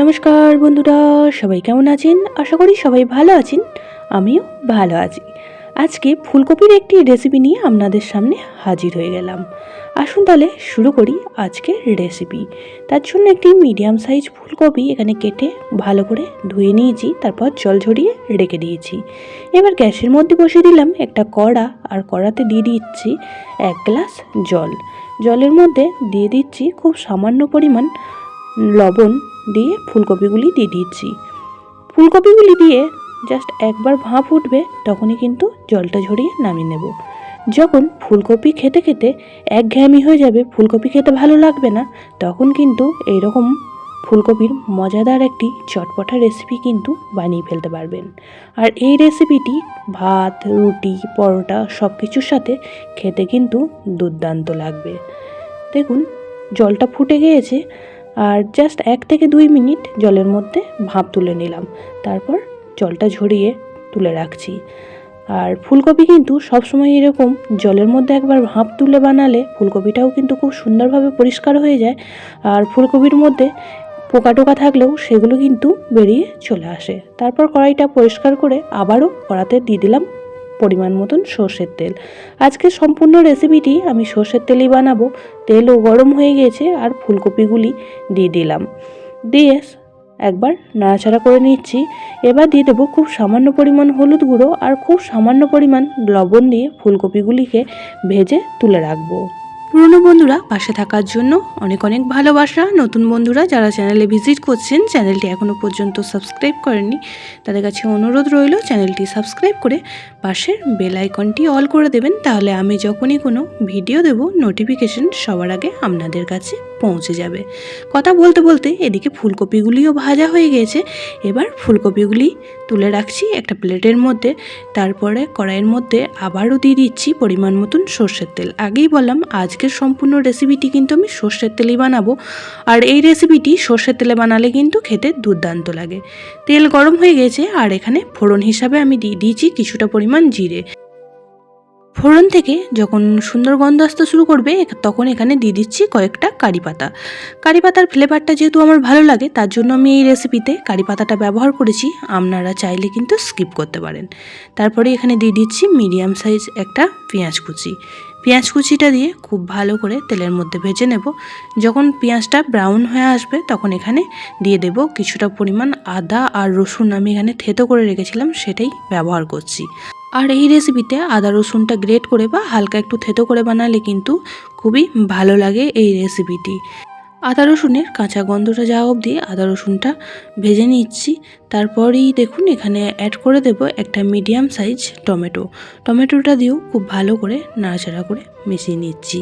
নমস্কার বন্ধুরা, সবাই কেমন আছেন? আশা করি সবাই ভালো আছেন, আমিও ভালো আছি। আজকে ফুলকপির একটি রেসিপি নিয়ে আপনাদের সামনে হাজির হয়ে গেলাম। আসুন তাহলে শুরু করি আজকের রেসিপি তার জন্য একটি মিডিয়াম সাইজ ফুলকপি এখানে কেটে ভালো করে ধুয়ে নিয়েছি, তারপর জল ঝরিয়ে রেখে দিয়েছি। এবার গ্যাসের মধ্যে বসিয়ে দিলাম একটা কড়া, আর কড়াতে দিয়ে দিচ্ছি এক গ্লাস জল। জলের মধ্যে দিয়ে দিচ্ছি খুব সামান্য পরিমাণ লবণ দিয়ে ফুলকপিগুলি দিয়ে দিচ্ছি। ফুলকপিগুলি দিয়ে জাস্ট একবার ভাপ উঠবে, তখনই কিন্তু জলটা ঝরিয়ে নামিয়ে নেব। যখন ফুলকপি খেতে খেতে একঘেয়েমি হয়ে যাবে, ফুলকপি খেতে ভালো লাগবে না, তখন কিন্তু এইরকম ফুলকপির মজাদার একটি চটপটা রেসিপি কিন্তু বানিয়ে ফেলতে পারবেন। আর এই রেসিপিটি ভাত, রুটি, পরোটা সব কিছুর সাথে খেতে কিন্তু দুর্দান্ত লাগবে। দেখুন, জলটা ফুটে গিয়েছে আর জাস্ট এক থেকে দুই মিনিট জলের মধ্যে ভাপ তুলে নিলাম। তারপর জলটা ঝরিয়ে তুলে রাখছি। আর ফুলকপি কিন্তু সবসময় এরকম, জলের মধ্যে একবার ভাপ তুলে বানালে ফুলকপিটাও কিন্তু খুব সুন্দরভাবে পরিষ্কার হয়ে যায়। আর ফুলকপির মধ্যে পোকা টোকা থাকলেও সেগুলো কিন্তু বেরিয়ে চলে আসে। তারপর কড়াইটা পরিষ্কার করে আবারও কড়াতে দিয়ে দিলাম পরিমাণ মতন সর্ষের তেল। আজকে সম্পূর্ণ রেসিপিটি আমি সর্ষের তেলই বানাবো। তেলও গরম হয়ে গেছে আর ফুলকপিগুলি দিয়ে দিলাম। দিয়ে একবার নাড়াচাড়া করে নিচ্ছি। এবার দিয়ে দেবো খুব সামান্য পরিমাণ হলুদ গুঁড়ো আর খুব সামান্য পরিমাণ লবণ দিয়ে ফুলকপিগুলিকে ভেজে তুলে রাখব। পুরনো বন্ধুরা পাশে থাকার জন্য অনেক অনেক ভালোবাসা। নতুন বন্ধুরা যারা চ্যানেলে ভিজিট করছেন, চ্যানেলটি এখনও পর্যন্ত সাবস্ক্রাইব করেননি, তাদের কাছে অনুরোধ রইল চ্যানেলটি সাবস্ক্রাইব করে পাশের বেল আইকনটি অল করে দেবেন, তাহলে আমি যখনই কোনো ভিডিও দেব, নোটিফিকেশন সবার আগে আপনাদের কাছে পৌঁছে যাবে। কথা বলতে বলতে এদিকে ফুলকপিগুলিও ভাজা হয়ে গিয়েছে। এবার ফুলকপিগুলি তুলে রাখছি একটা প্লেটের মধ্যে, তারপরে কড়াইয়ের মধ্যে আবারও দিয়ে দিচ্ছি পরিমাণ মতন সর্ষের তেল। আগেই বললাম আজকের সম্পূর্ণ রেসিপিটি কিন্তু আমি সর্ষের তেলেই বানাবো। আর এই রেসিপিটি সর্ষের তেলে বানালে কিন্তু খেতে দুর্দান্ত লাগে। তেল গরম হয়ে গেছে আর এখানে ফোড়ন হিসাবে আমি দিয়ে দিয়েছি কিছুটা পরিমাণ জিরে। ফোড়ন থেকে যখন সুন্দর গন্ধ আসতে শুরু করবে তখন এখানে দিয়ে দিচ্ছি কয়েকটা কারি পাতা। কারি পাতার ফ্লেভারটা যেহেতু আমার ভালো লাগে, তার জন্য আমি এই রেসিপিতে কারি পাতাটা ব্যবহার করেছি। আপনারা চাইলে কিন্তু স্কিপ করতে পারেন। তারপরে এখানে দিয়ে দিচ্ছি মিডিয়াম সাইজ একটা পেঁয়াজ কুচি। পেঁয়াজ কুচিটা দিয়ে খুব ভালো করে তেলের মধ্যে ভেজে নেব। যখন পেঁয়াজটা ব্রাউন হয়ে আসবে, তখন এখানে দিয়ে দেব কিছুটা পরিমাণ আদা আর রসুন। আমি এখানে থেতো করে রেখেছিলাম, সেটাই ব্যবহার করছি। আর এই রেসিপিতে আদা, রসুনটা গ্রেট করে বা হালকা একটু থেতো করে বানালে কিন্তু খুবই ভালো লাগে এই রেসিপিটি আদা, রসুনের কাঁচা গন্ধটা যাওয়া অবধি আদা, রসুনটা ভেজে নিচ্ছি। তারপরেই দেখুন, এখানে অ্যাড করে দেব একটা মিডিয়াম সাইজ টমেটো। টমেটোটা দিয়েও খুব ভালো করে নাড়াচাড়া করে মিশিয়ে নিচ্ছি।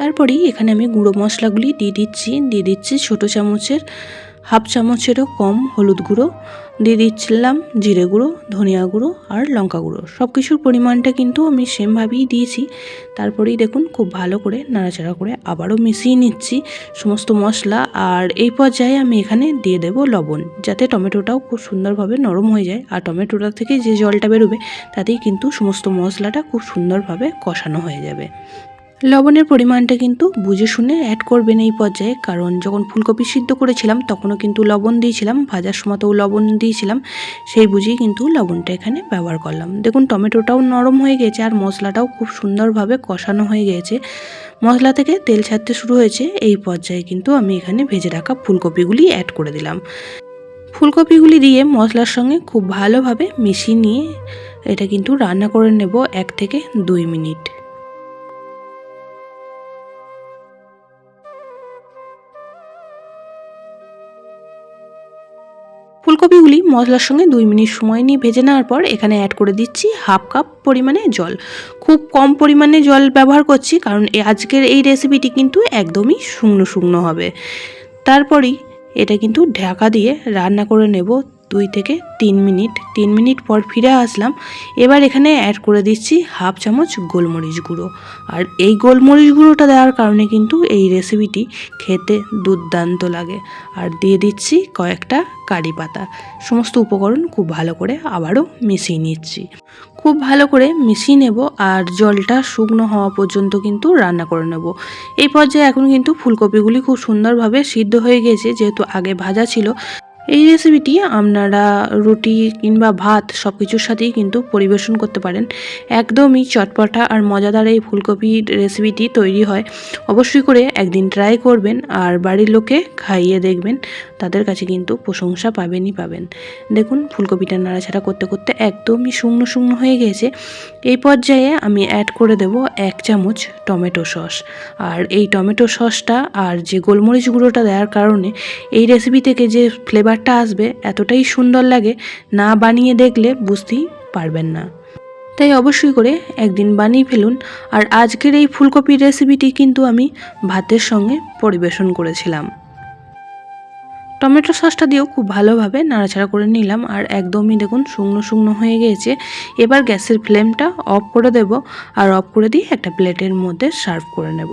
তারপরেই এখানে আমি গুঁড়ো মশলাগুলি দিয়ে দিচ্ছি দিয়ে দিচ্ছি ছোটো চামচের হাফ চামচেরও কম হলুদ গুঁড়ো, দিয়ে দিচ্ছিলাম জিরে গুঁড়ো, ধনিয়া গুঁড়ো আর লঙ্কা গুঁড়ো। সব কিছুর পরিমাণটা কিন্তু আমি সেমভাবেই দিয়েছি। তারপরেই দেখুন খুব ভালো করে নাড়াচাড়া করে আবারও মিশিয়ে নিচ্ছি সমস্ত মশলা। আর এই পর্যায়ে আমি এখানে দিয়ে দেব লবণ, যাতে টমেটোটাও খুব সুন্দরভাবে নরম হয়ে যায়। আর টমেটোটা থেকে যে জলটা বেরোবে, তাতেই কিন্তু সমস্ত মশলাটা খুব সুন্দরভাবে কষানো হয়ে যাবে। লবণের পরিমাণটা কিন্তু বুঝে শুনে অ্যাড করবেন এই পর্যায়ে। কারণ যখন ফুলকপি সিদ্ধ করেছিলাম, তখনও কিন্তু লবণ দিয়েছিলাম, ভাজার সময়তেও লবণ দিয়েছিলাম, সেই বুঝেই কিন্তু লবণটা এখানে ব্যবহার করলাম। দেখুন, টমেটোটাও নরম হয়ে গেছে আর মশলাটাও খুব সুন্দরভাবে কষানো হয়ে গেছে। মশলা থেকে তেল ছাড়তে শুরু হয়েছে, এই পর্যায়ে কিন্তু আমি এখানে ভেজে রাখা ফুলকপিগুলি অ্যাড করে দিলাম। ফুলকপিগুলি দিয়ে মশলার সঙ্গে খুব ভালোভাবে মিশিয়ে নিয়ে এটা কিন্তু রান্না করে নেব এক থেকে দুই মিনিট। ফুলকপিগুলি মশলার সঙ্গে দুই মিনিট সময় নিয়ে ভেজে নেওয়ার পর এখানে অ্যাড করে দিচ্ছি হাফ কাপ পরিমাণে জল। খুব কম পরিমাণে জল ব্যবহার করছি কারণ আজকের এই রেসিপিটি কিন্তু একদমই শুকনো শুকনো হবে। তারপরেই এটা কিন্তু ঢাকা দিয়ে রান্না করে নেব দুই থেকে তিন মিনিট। তিন মিনিট পর ফিরে আসলাম। এবার এখানে অ্যাড করে দিচ্ছি হাফ চামচ গোলমরিচ গুঁড়ো। আর এই গোলমরিচ গুঁড়োটা দেওয়ার কারণে কিন্তু এই রেসিপিটি খেতে দুর্দান্ত লাগে। আর দিয়ে দিচ্ছি কয়েকটা কারি পাতা। সমস্ত উপকরণ খুব ভালো করে আবারও মিশিয়ে নিচ্ছি। খুব ভালো করে মিশিয়ে নেব আর জলটা শুকনো হওয়া পর্যন্ত কিন্তু রান্না করে নেব। এই পর্যায়ে এখন কিন্তু ফুলকপিগুলি খুব সুন্দরভাবে সিদ্ধ হয়ে গেছে, যেহেতু আগে ভাজা ছিল। এই রেসিপিটি আপনারা রুটি কিংবা ভাত সব কিছুর সাথেই কিন্তু পরিবেশন করতে পারেন। একদমই চটপটা আর মজাদার এই ফুলকপির রেসিপিটি তৈরি হয়। অবশ্যই করে একদিন ট্রাই করবেন আর বাড়ির লোকে খাইয়ে দেখবেন, তাদের কাছে কিন্তু প্রশংসা পাবেনই পাবেন। দেখুন, ফুলকপিটা নাড়াছাড়া করতে করতে একদমই শুকনো শুকনো হয়ে গেছে। এই পর্যায়ে আমি অ্যাড করে দেব এক চামচ টমেটো সস। আর এই টমেটো সসটা আর যে গোলমরিচ গুঁড়োটা দেওয়ার কারণে এই রেসিপি থেকে যে ফ্লেভারটা আসবে, এতটাই সুন্দর লাগে, না বানিয়ে দেখলে বুঝতেই পারবেন না। তাই অবশ্যই করে একদিন বানিয়ে ফেলুন। আর আজকের এই ফুলকপির রেসিপিটি কিন্তু আমি ভাতের সঙ্গে পরিবেশন করেছিলাম। টমেটো সসটা দিয়েও খুব ভালোভাবে নাড়াচাড়া করে নিলাম। আর একদমই দেখুন শুকনো শুকনো হয়ে গিয়েছে এবার গ্যাসের ফ্লেমটা অফ করে দেব। আর অফ করে দিয়ে একটা প্লেটের মধ্যে সার্ভ করে নেব।